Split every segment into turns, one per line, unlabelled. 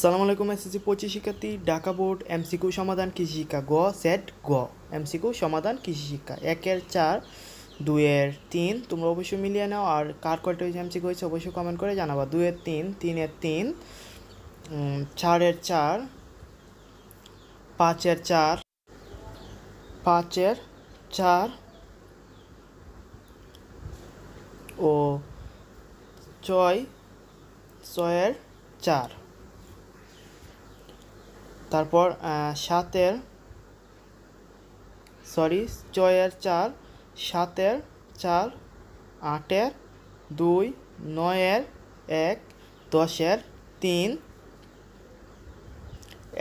সালাম আলাইকুম, এসএসসি পঁচিশ শিক্ষার্থী, ঢাকা বোর্ড, এমসিকিউ সমাধান কৃষি শিক্ষা, গ, সেট, গ। এমসিকিউ সমাধান কৃষি শিক্ষা। একের চার, দুইয়ের তিন, তোমরা অবশ্যই মিলিয়ে নাও। আর কার কয়টা হয়েছে, এমসিকিউ হয়েছে, অবশ্যই কমেন্ট করে জানাবা। দুয়ের তিন, তিনের তিন চারের চার, পাঁচের চার পাঁচের চার, ও ছয়, ছয়ের চার। তারপর সাতের সরি ছয়ের চার, সাতের চার, আটের দুই, নয়ের এক, দশের তিন,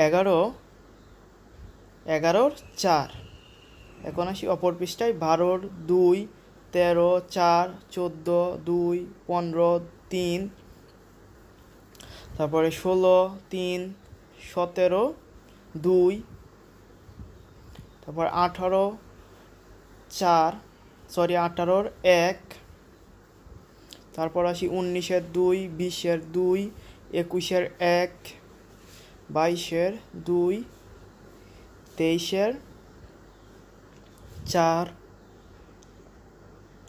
এগারো, এগারোর চার। এখন আসি অপর পৃষ্ঠায়, বারোর দুই, তেরো, চার, চোদ্দ, দুই, পনেরো, তিন, তারপরে ষোলো, তিন সতেরো, দুই, তারপর আঠারো, চার সরি আঠারোর এক, তারপর আসি উনিশের দুই, বিশের দুই, একুশের এক, বাইশের দুই, তেইশের চার,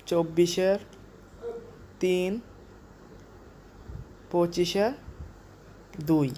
চব্বিশের তিন, পঁচিশের দুই।